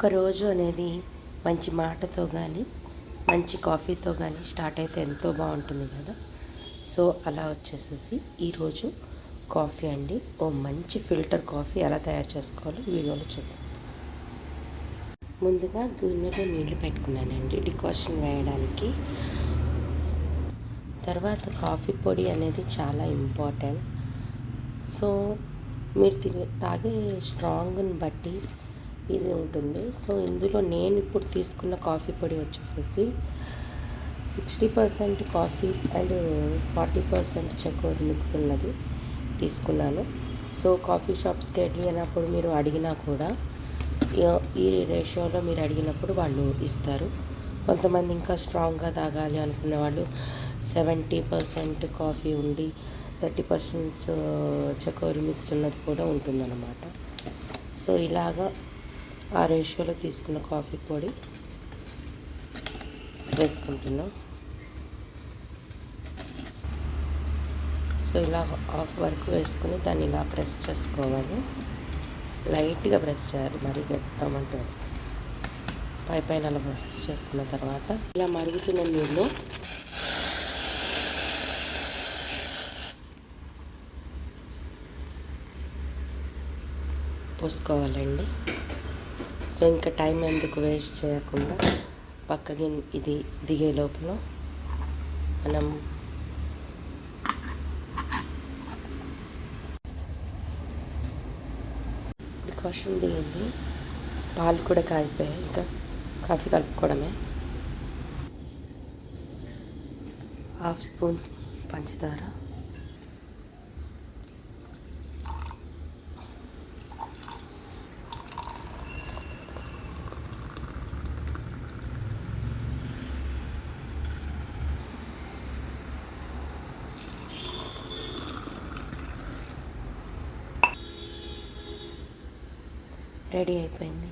ఒక రోజు అనేది మంచి మాటతో కానీ మంచి కాఫీతో కానీ స్టార్ట్ అయితే ఎంతో బాగుంటుంది కదా. సో అలా వచ్చేసేసి ఈరోజు కాఫీ అండి. ఓ మంచి ఫిల్టర్ కాఫీ ఎలా తయారు చేసుకోవాలో వీడియోలో చూద్దాం. ముందుగా గిన్నెలో నీళ్ళు పెట్టుకున్నానండి. డికాషన్ వేయడానికి. తర్వాత కాఫీ పొడి అనేది చాలా ఇంపార్టెంట్. సో మీరు తినే తాగే స్ట్రాంగ్ని బట్టి ఈజీ ఉంటుంది. సో ఇందులో నేను ఇప్పుడు తీసుకున్న కాఫీ పొడి వచ్చేసేసి sixty percent coffee and forty percent చక్కెర మిక్స్ ఉన్నది తీసుకున్నాను. సో కాఫీ షాప్స్కి వెళ్ళినప్పుడు మీరు అడిగినా కూడా ఈ రేషియోలో మీరు అడిగినప్పుడు వాళ్ళు ఇస్తారు. కొంతమంది ఇంకా స్ట్రాంగ్గా తాగాలి అనుకునే వాళ్ళు సెవెంటీ పర్సెంట్ కాఫీ ఉండి థర్టీ పర్సెంట్ చక్కెర మిక్స్ ఉన్నది కూడా ఉంటుందన్నమాట. సో ఇలాగా ఆ రేషియోలో తీసుకున్న కాఫీ పొడి వేసుకుంటున్నాం. సో ఇలా హాఫ్ వరకు వేసుకుని దాన్ని ఇలా ప్రెస్ చేసుకోవాలి. లైట్గా ప్రెస్ చేయాలి మరి గట్టమంటారు పై పైన అలా ప్రెస్ చేసుకున్న తర్వాత ఇలా మరుగుతున్న నీళ్ళు పోసుకోవాలండి. సో ఇంకా టైం ఎందుకు వేస్ట్ చేయకుండా పక్కకి ఇది దిగే లోపల మనం ప్రికాషన్ దిగింది. పాలు కూడా కాగిపోయాయి. ఇంకా కాఫీ కలుపుకోవడమే. హాఫ్ స్పూన్ పంచదార. రెడీ అయిపోయింది.